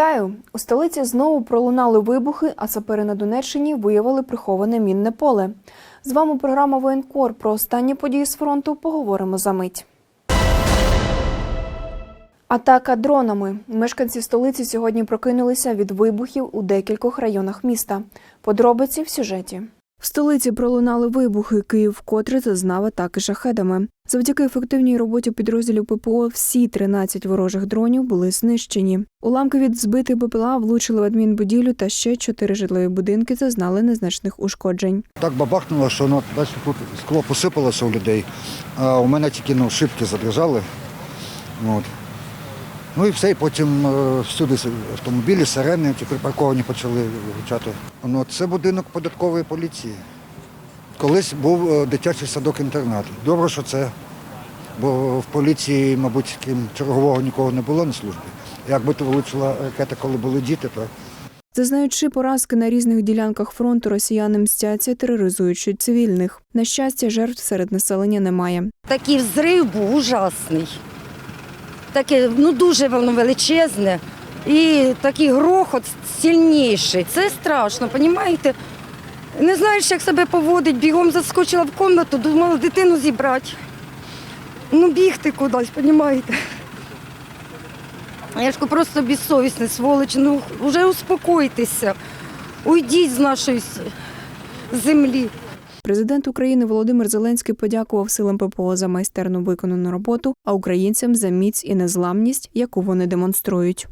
Вітаю! У столиці знову пролунали вибухи, а сапери на Донеччині виявили приховане мінне поле. З вами програма Воєнкор. Про останні події з фронту поговоримо за мить. Атака дронами. Мешканці столиці сьогодні прокинулися від вибухів у декількох районах міста. Подробиці в сюжеті. В столиці пролунали вибухи. Київ вкотре зазнав атаки шахедами. Завдяки ефективній роботі підрозділів ППО всі 13 ворожих дронів були знищені. Уламки від збитих БПЛА влучили в адмінбудівлю та ще чотири житлові будинки зазнали незначних ушкоджень. Так бабахнуло, що бачите, тут скло посипалося у людей, а у мене тільки ну, шибки задрижали. От. Ну і все, і потім е, всюди автомобілі, сирени, ті припарковані почали гучати. Ну, це будинок податкової поліції. Колись був е, дитячий садок-інтернат. Добре, що це, бо в поліції, мабуть, крім чергового нікого не було на службі. Якби то влучила ракета, коли були діти, то Зазнаючи поразки на різних ділянках фронту, росіяни мстяться, тероризуючи цивільних. На щастя, жертв серед населення немає. Такий взрив був ужасний. Таке, ну дуже воно величезне. І такий грохот сильніший. Це страшно, розумієте? Не знаєш, як себе поводить, бігом заскочила в кімнату, думала дитину зібрати. Ну, бігти кудись, розумієте? Я ж просто безсовісне, сволоч, ну вже успокойтеся, уйдіть з нашої землі. Президент України Володимир Зеленський подякував силам ППО за майстерно виконану роботу, а українцям за міць і незламність, яку вони демонструють.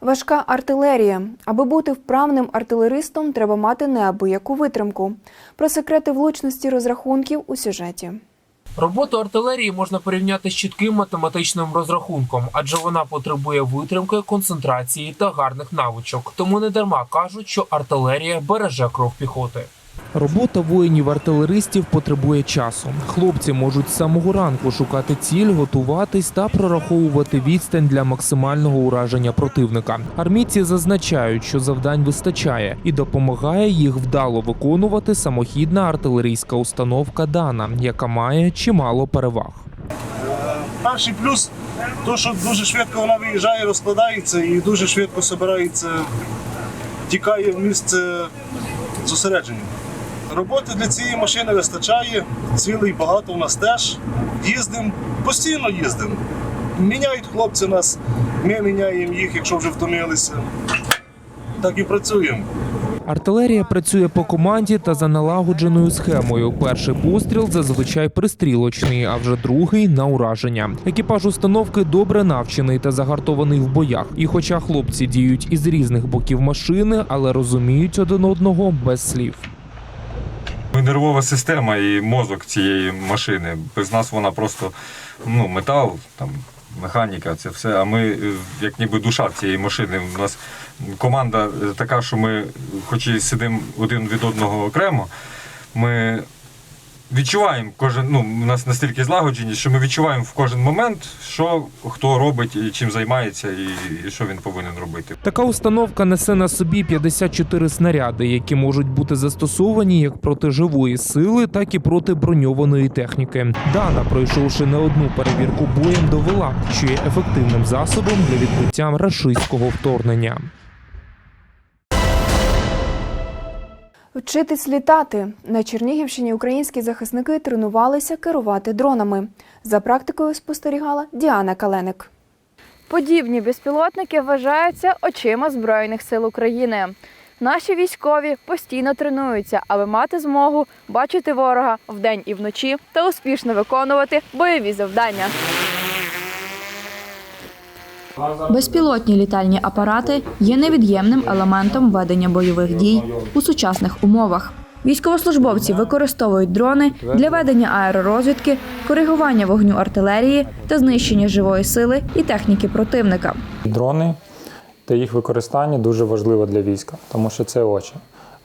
Важка артилерія. Аби бути вправним артилеристом, треба мати неабияку витримку. Про секрети влучності розрахунків у сюжеті. Роботу артилерії можна порівняти з чітким математичним розрахунком, адже вона потребує витримки, концентрації та гарних навичок. Тому не дарма кажуть, що артилерія береже кров піхоти. Робота воїнів-артилеристів потребує часу. Хлопці можуть з самого ранку шукати ціль, готуватись та прораховувати відстань для максимального ураження противника. Армійці зазначають, що завдань вистачає і допомагає їх вдало виконувати самохідна артилерійська установка Дана, яка має чимало переваг. Перший плюс то, що дуже швидко вона виїжджає, розкладається і дуже швидко збирається, тікає в місце зосередження. Роботи для цієї машини вистачає, цілий багато у нас теж. Їздимо, постійно їздимо. Міняють хлопці нас, ми міняємо їх, якщо вже втомилися. Так і працюємо. Артилерія працює по команді та за налагодженою схемою. Перший постріл зазвичай пристрілочний, а вже другий на ураження. Екіпаж установки добре навчений та загартований в боях. І хоча хлопці діють із різних боків машини, але розуміють один одного без слів. Нервова система і мозок цієї машини. Без нас вона просто ну, метал, там, механіка, це все. А ми, е, як ніби душа цієї машини. У нас команда така, що ми, хоч і сидимо один від одного окремо, ми відчуваємо кожен, ну, у нас настільки злагодженість, що ми відчуваємо в кожен момент, що хто робить і чим займається, і, і що він повинен робити. Така установка несе на собі 54 снаряди, які можуть бути застосовані як проти живої сили, так і проти броньованої техніки. Дана, пройшовши не одну перевірку боєм, довела, що є ефективним засобом для відбиття рашистського вторгнення. Вчитись літати на Чернігівщині українські захисники тренувалися керувати дронами. За практикою спостерігала Діана Каленик. Подібні безпілотники вважаються очима Збройних сил України. Наші військові постійно тренуються, аби мати змогу бачити ворога вдень і вночі та успішно виконувати бойові завдання. Безпілотні літальні апарати є невід'ємним елементом ведення бойових дій у сучасних умовах. Військовослужбовці використовують дрони для ведення аеророзвідки, коригування вогню артилерії та знищення живої сили і техніки противника. Дрони та їх використання дуже важливо для війська, тому що це очі.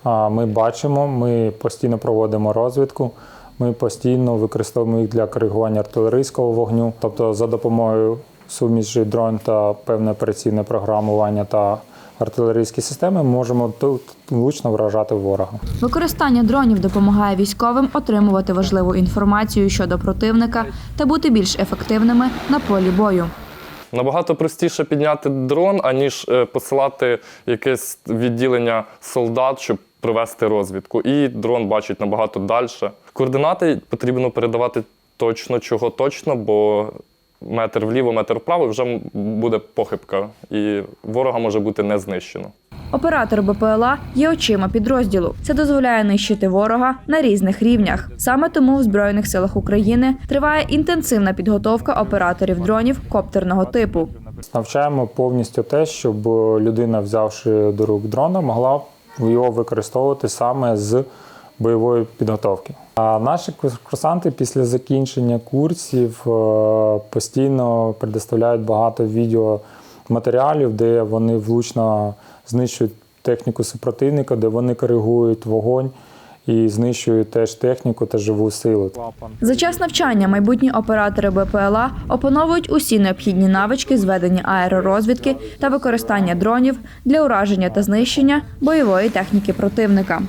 Ми бачимо, ми постійно проводимо розвідку, ми постійно використовуємо їх для коригування артилерійського вогню, тобто за допомогою суміші дрон та певне операційне програмування та артилерійські системи можемо тут влучно вражати ворога. Використання дронів допомагає військовим отримувати важливу інформацію щодо противника та бути більш ефективними на полі бою. Набагато простіше підняти дрон, аніж е, посилати якесь відділення солдат, щоб провести розвідку. І дрон бачить набагато далі. Координати потрібно передавати точно, чого точно, бо метр вліво, метр вправо і вже буде похибка, і ворога може бути не знищено. Оператор БПЛА є очима підрозділу. Це дозволяє нищити ворога на різних рівнях. Саме тому в Збройних силах України триває інтенсивна підготовка операторів дронів коптерного типу. Навчаємо повністю те, щоб людина, взявши до рук дрона, могла його використовувати саме з бойової підготовки. Наші курсанти після закінчення курсів е, постійно предоставляють багато відеоматеріалів, де вони влучно знищують техніку супротивника, де вони коригують вогонь і знищують теж техніку та живу силу. За час навчання майбутні оператори БПЛА опановують усі необхідні навички з ведення аеророзвідки та використання дронів для ураження та знищення бойової техніки противника.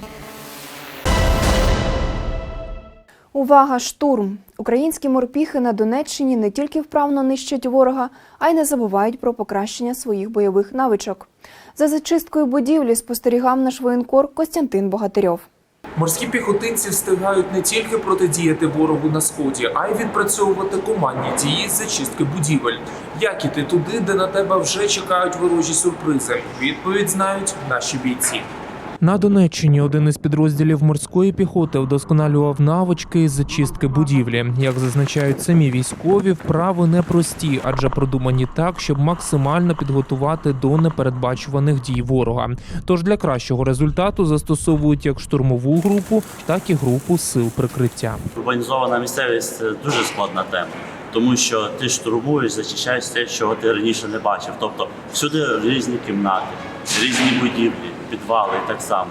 Увага, штурм! Українські морпіхи на Донеччині не тільки вправно нищать ворога, а й не забувають про покращення своїх бойових навичок. За зачисткою будівлі спостерігав наш воєнкор Костянтин Богатирьов. Морські піхотинці встигають не тільки протидіяти ворогу на сході, а й відпрацьовувати командні дії з зачистки будівель. Як іти туди, де на тебе вже чекають ворожі сюрпризи? Відповідь знають наші бійці. На Донеччині один із підрозділів морської піхоти вдосконалював навички із зачистки будівлі. Як зазначають самі військові, вправи непрості, адже продумані так, щоб максимально підготувати до непередбачуваних дій ворога. Тож для кращого результату застосовують як штурмову групу, так і групу сил прикриття. Урбанізована місцевість це дуже складна тема, тому що ти штурмуєш, зачищаєш те, чого ти раніше не бачив. Тобто всюди різні кімнати, різні будівлі, підвали і так само.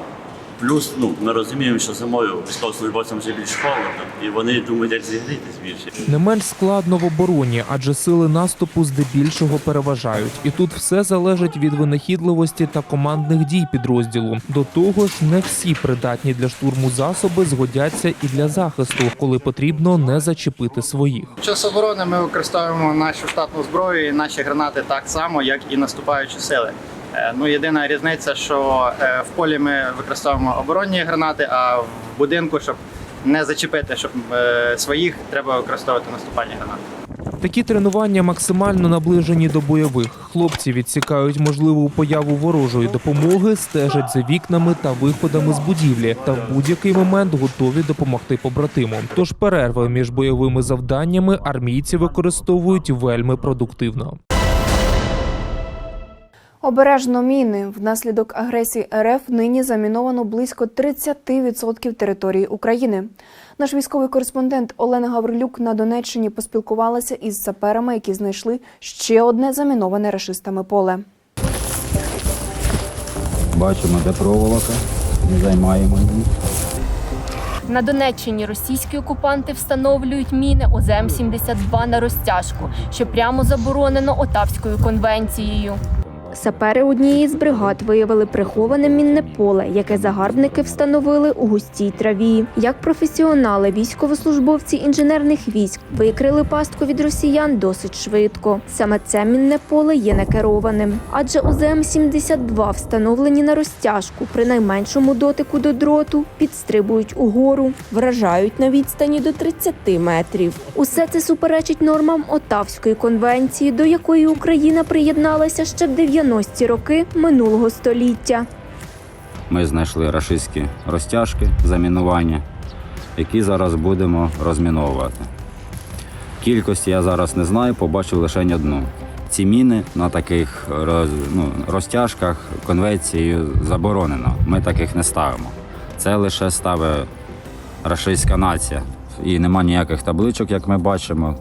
Плюс, ну ми розуміємо, що зимою військовослужбовцям вже більш холодно, і вони думають, як зігрітись більше. Не менш складно в обороні, адже сили наступу здебільшого переважають. І тут все залежить від винахідливості та командних дій підрозділу. До того ж, не всі придатні для штурму засоби згодяться і для захисту, коли потрібно не зачепити своїх. Під час оборони ми використовуємо нашу штатну зброю і наші гранати так само, як і наступаючі сили. Е, Ну, єдина різниця, що е, в полі ми використовуємо оборонні гранати, а в будинку, щоб не зачепити, щоб е, своїх, треба використовувати наступальні гранати. Такі тренування максимально наближені до бойових. Хлопці відсікають можливу появу ворожої допомоги, стежать за вікнами та виходами з будівлі, та в будь-який момент готові допомогти побратиму. Тож перерви між бойовими завданнями армійці використовують вельми продуктивно. Обережно міни. Внаслідок агресії РФ нині заміновано близько 30% території України. Наш військовий кореспондент Олена Гаврилюк на Донеччині поспілкувалася із саперами, які знайшли ще одне заміноване рашистами поле. Бачимо, де проволока, не займаємо її. На Донеччині російські окупанти встановлюють міни ОЗМ-72 на розтяжку, що прямо заборонено Отавською конвенцією. Сапери однієї з бригад виявили приховане мінне поле, яке загарбники встановили у густій траві. Як професіонали, військовослужбовці інженерних військ викрили пастку від росіян досить швидко. Саме це мінне поле є некерованим, адже ОЗМ-72 встановлені на розтяжку при найменшому дотику до дроту, підстрибують угору, вражають на відстані до 30 метрів. Усе це суперечить нормам Отавської конвенції, до якої Україна приєдналася ще в 90-ті роки минулого століття. Ми знайшли рашистські розтяжки замінування, які зараз будемо розміновувати. Кількості я зараз не знаю, побачив лише одну. Ці міни на таких роз, ну, розтяжках конвенцією заборонено. Ми таких не ставимо. Це лише ставить рашистська нація. І нема ніяких табличок, як ми бачимо,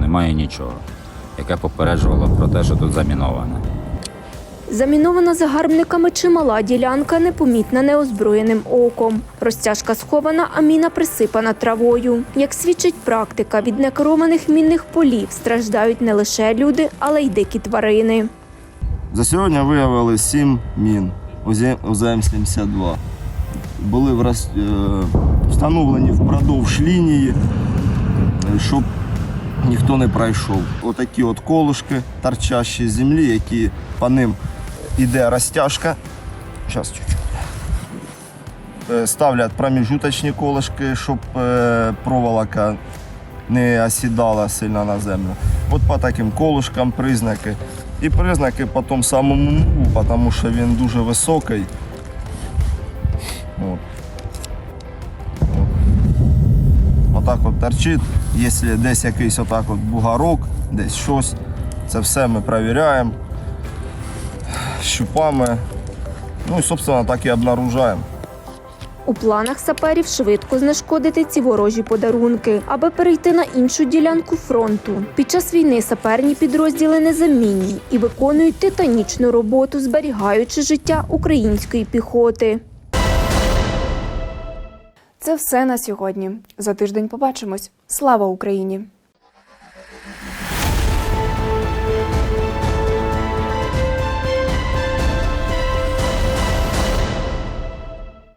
немає нічого, яке попереджувало про те, що тут заміноване. Замінована загарбниками чимала ділянка, непомітна неозброєним оком. Розтяжка схована, а міна присипана травою. Як свідчить практика, від некерованих мінних полів страждають не лише люди, але й дикі тварини. За сьогодні виявили 7 мін УЗМ-72. Були е, встановлені впродовж лінії, е, щоб ніхто не пройшов. Отакі от колушки торчащі з землі, які по ним іде розтяжка. Зараз чуть-чуть. Е, Ставлять проміжуточні колишки, щоб е, проволока не осідала сильно на землю. От по таким колушкам признаки. І признаки по тому самому мулу, тому що він дуже високий. От. Отак от торчить. Якщо десь якийсь отак от бугарок, десь щось, це все ми перевіряємо щупами. Ну і, собственно, так і обнаружаємо. У планах саперів швидко знешкодити ці ворожі подарунки, аби перейти на іншу ділянку фронту. Під час війни саперні підрозділи незамінні і виконують титанічну роботу, зберігаючи життя української піхоти. Це все на сьогодні. За тиждень побачимось. Слава Україні!